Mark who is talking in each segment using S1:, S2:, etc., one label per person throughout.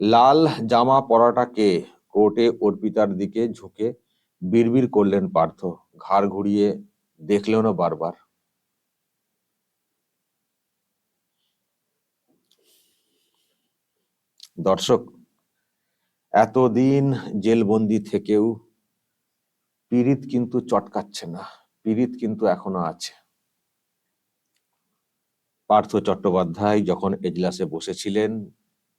S1: লাল জামা পরাটাকে কোর্টে অর্পিতার দিকে ঝুঁকে বিড়বিড় করলেন পার্থ। ঘাড় ঘুরিয়ে দেখলেন বারবার। দর্শক, এতদিন জেলবন্দি থেকেও পীড়িত কিন্তু চটকাচ্ছে না, পীড়িত কিন্তু এখনও আছে। পার্থ চট্টোপাধ্যায় যখন এজলাসে বসেছিলেন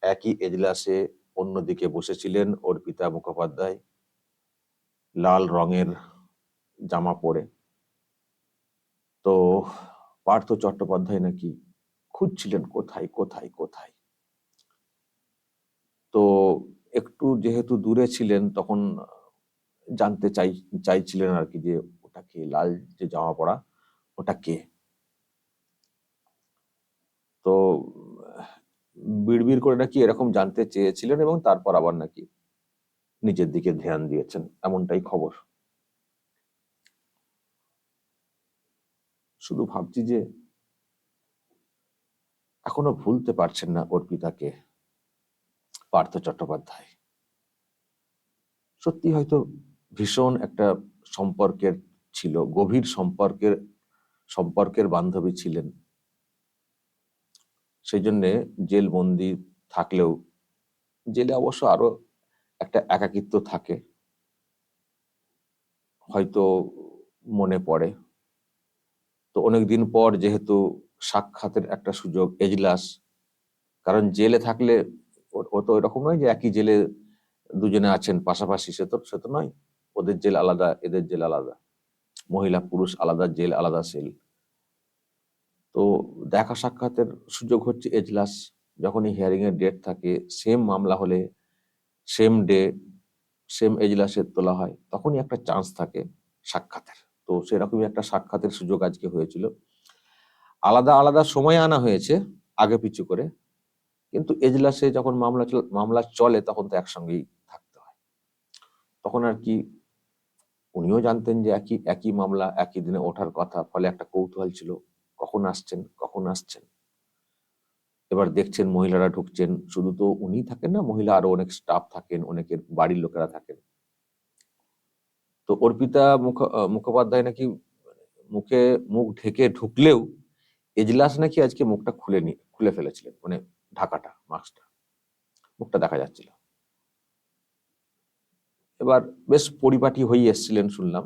S1: একই এজলাসে অন্যদিকে বসেছিলেন অর্পিতা মুখোপাধ্যায়। লাল রঙের জামা পরে। তো পার্থ চট্টোপাধ্যায় নাকি খুঁজছিলেন কোথায় কোথায় কোথায়? তো একটু যেহেতু দূরে ছিলেন, তখন জানতে চাই, চাইছিলেন আর কি যে ওটা কে? লাল যে জামা পরা, ওটা কে তো বিড়বিড় করে নাকি এরকম জানতে চেয়েছিলেন এবং তারপর আবার নাকি নিজের দিকে ধ্যান দিয়েছেন, এমনটাই খবর। শুধু ভাবছি যে এখনও ভুলতে পারছেন না অর্পিতাকে পার্থ চট্টোপাধ্যায়। সত্যি হয়তো ভীষণ একটা সম্পর্কের ছিল, গভীর সম্পর্কের সম্পর্কের বান্ধবী ছিলেন। সেই জন্যে জেল বন্দি থাকলেও জেলে অবশ্য আরও একটা একাকিত্ব থাকে। হয়তো মনে পড়ে। তো অনেকদিন পর যেহেতু সাক্ষাতের একটা সুযোগ, এজলাস, কারণ জেলে থাকলে ও তো এরকম নয় যে একই জেলে দুজনে আছেন, পাশাপাশি সে তো সে তো নয়। ওদের জেল আলাদা, এদের জেল আলাদা। মহিলা, পুরুষ আলাদা, জেল আলাদা, সেল। তো দেখা সাক্ষাতের সুযোগ হচ্ছে এজলাস, যখনই হিয়ারিং এর ডেট থাকে সেম মামলা হলে সেম ডে সেম এজলাসে তোলা হয়, তখনই একটা চান্স থাকে সাক্ষাতের। তো সেরকমই একটা সাক্ষাতের সুযোগ আজকে হয়েছিল। আলাদা আলাদা সময় আনা হয়েছে আগে পিছু করে, কিন্তু এজলাসে যখন মামলা মামলা চলে তখন তো একসঙ্গেই থাকতে হয়। তখন আর কি উনিও জানতেন যে একই একই মামলা একই দিনে ওঠার কথা, ফলে একটা কৌতূহল ছিল। কখন আসছেন কখন আসছেন? এবার দেখছেন মহিলারা ঢুকছেন, শুধু তো উনি থাকেন না, মহিলা আরও অনেক স্টাফ থাকেন, অনেকের বাড়ির লোকেরা থাকেন। তো অর্পিতা মুখ, মুখোপাধ্যায় নাকি মুখে মুখ ঢেকে ঢুকলেও এজলাস নাকি আজকে মুখটা খুলে নি, খুলে ফেলেছিলেন মানে ঢাকাটা, মাস্কটা, মুখটা দেখা যাচ্ছিল। এবার বেশ পরিপাটি হয়ে এসছিলেন শুনলাম।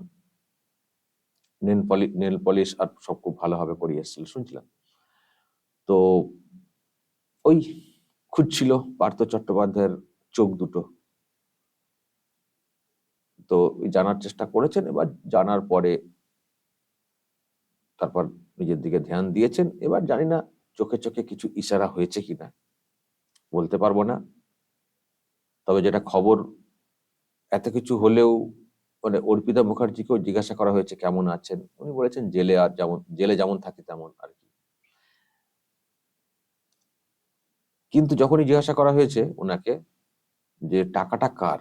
S1: নেল পলি, নেল পলিশ আর সব খুব ভালোভাবে করিয়ে এসেছিল, শুনছিলাম? তো ওই খুঁজছিল পার্থ চট্টোপাধ্যায়ের চোখ দুটো। তো জানার চেষ্টা করেছেন, এবার জানার পরে তারপর নিজের দিকে ধ্যান দিয়েছেন, এবার জানি না চোখে চোখে কিছু ইশারা হয়েছে কিনা বলতে পারব না। তবে যেটা খবর, এত কিছু হলেও মানে অর্পিতা মুখার্জিকেও জিজ্ঞাসা করা হয়েছে, কেমন আছেন? উনি বলেছেন, জেলে আর যেমন, জেলে যেমন থাকি তেমন আর কি। কিন্তু যখনই জিজ্ঞাসা করা হয়েছে ওনাকে যে, টাকাটা কার?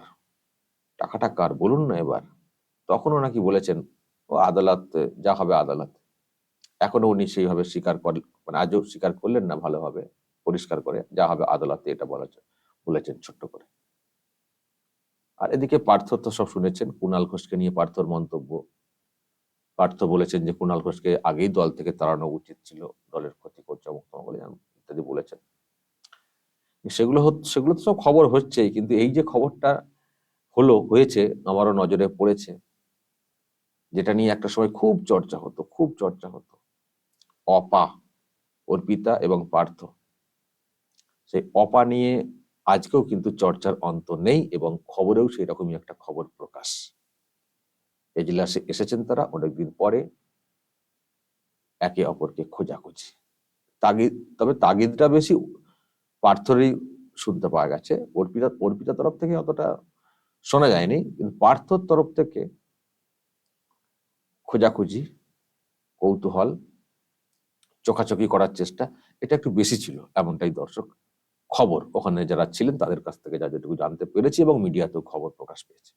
S1: টাকাটা কার? বলুন না এবার। তখন ওনাকি বলেছেন, ও আদালত, যা হবে আদালত। এখনও উনি সেইভাবে স্বীকার কর মানে আজও স্বীকার করলেন না ভালোভাবে, পরিষ্কার করে, যা হবে আদালতে, এটা বলা বলেছেন ছোট্ট করে। আর এদিকে পার্থ তো সব শুনেছেন কুণাল ঘোষকে নিয়ে পার্থর মন্তব্য। পার্থ বলেছেন যে কুণাল ঘোষকে আগেই দল থেকে তাড়ানো উচিত ছিল, দলের ক্ষতি করছে অমুক ইত্যাদি বলেছেন। সেগুলো সেগুলো তো সব খবর হচ্ছেই, কিন্তু এই যে খবরটা হলো, হয়েছে, আমারও নজরে পড়েছে, যেটা নিয়ে একটা সময় খুব চর্চা হতো, খুব চর্চা হতো। অপা, অর্পিতা এবং পার্থ। সেই অপা নিয়ে আজকেও কিন্তু চর্চার অন্ত নেই এবং খবরেও সেই রকমই একটা খবর প্রকাশ। এজলাসে এসেছেন তারা অনেকদিন পরে একে অপরকে খোঁজাখুঁজি। তাগিদ, তবে তাগিদটা বেশি পার্থরই শুনতে পাওয়া গেছে। অর্পিতা অর্পিতা তরফ থেকে অতটা শোনা যায়নি, কিন্তু পার্থর তরফ থেকে খোঁজাখুঁজি, কৌতূহল, চোখাচোখি করার চেষ্টা, এটা একটু বেশি ছিল এমনটাই দর্শক। খবর ওখানে যারা ছিলেন তাদের কাছ থেকে যা যেটুকু জানতে পেরেছি এবং মিডিয়াতেও খবর প্রকাশ পেয়েছে।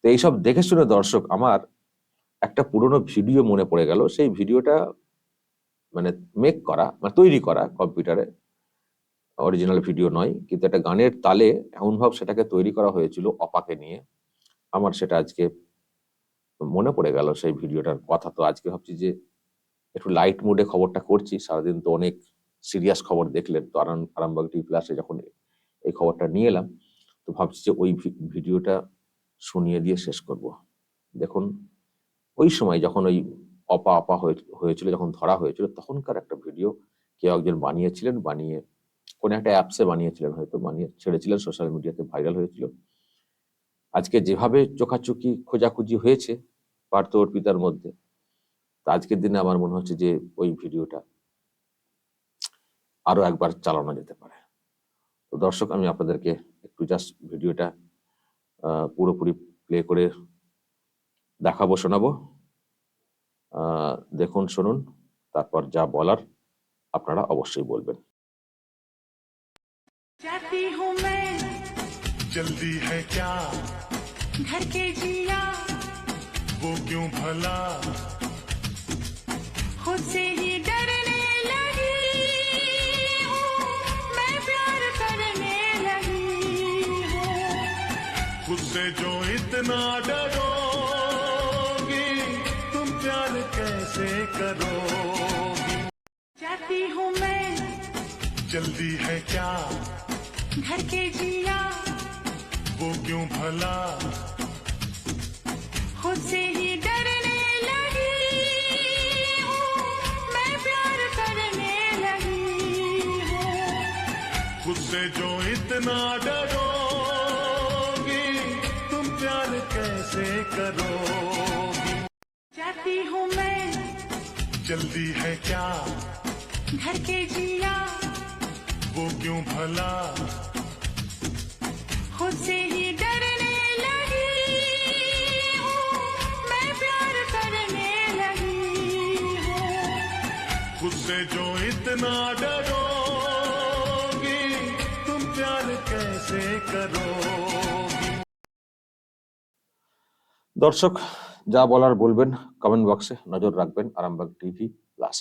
S1: তো এইসব দেখে শুনে দর্শক, আমার একটা পুরনো ভিডিও মনে পড়ে গেল। সেই ভিডিওটা মানে মেক করা মানে তৈরি করা কম্পিউটারে। অরিজিনাল ভিডিও নয়, কিন্তু একটা গানের তালে এমনভাব সেটাকে তৈরি করা হয়েছিল অপাকে নিয়ে। আমার সেটা আজকে মনে পড়ে গেল সেই ভিডিওটার কথা। তো আজকে ভাবছি যে একটু লাইট মুডে খবরটা করছি। সারাদিন তো অনেক সিরিয়াস খবর দেখলেন। তো আরাম, আরামবাগ টি প্লাসে যখন এই খবরটা নিয়ে এলাম, তো ভাবছি যে ওই ভিডিওটা শুনিয়ে দিয়ে শেষ করব। দেখুন, ওই সময় যখন ওই অপা অপা হয়ে- হয়েছিল, যখন ধরা হয়েছিল, তখনকার একটা ভিডিও কেউ একজন বানিয়েছিলেন, বানিয়ে কোন একটা অ্যাপসে বানিয়েছিলেন হয়তো, বানিয়ে ছেড়েছিলেন সোশ্যাল মিডিয়াতে ভাইরাল হয়েছিল। আজকে যেভাবে চোখাচুকি খোঁজাখুঁজি হয়েছে পার্থ অর্পিতার মধ্যে আজকের দিনে আমার মনে হচ্ছে যে ওই ভিডিওটা আরো একবার চালানো যেতে পারে তো দর্শক আমি আপনাদেরকে একটু জাস্ট ভিডিওটা আহ, পুরোপুরি প্লে করে দেখাবো শোনাবো আহ, দেখুন শুনুন তারপর যা বলার আপনারা অবশ্যই বলবেন
S2: जाती हूँ मैं
S3: जल्दी है क्या
S2: घर के जिया
S3: वो क्यों भला
S2: खुद से ही
S3: खुद से जो इतना डरोगी तुम प्यार कैसे करोगी?
S2: जाती हूँ मैं।
S3: जल्दी है क्या?
S2: घर के जिया।
S3: वो क्यों भला?
S2: खुद से ही डरने लगी हूँ। मैं प्यार करने लगी हूँ।
S3: खुद से जो इतना डरोगी तुम प्यार कैसे करोगी
S2: जाती हूँ मैं
S3: जल्दी है क्या?
S2: घर के जिया।
S3: वो क्यों भला?
S2: खुद से ही डरने लगी हूँ। मैं प्यार करने लगी हूँ।
S3: खुद से जो इतना डरोगी तुम प्यार कैसे करोगी?
S1: দর্শক যা বলার বলবেন কমেন্ট বক্সে নজর রাখবেন আরামবাগ টিভি প্লাস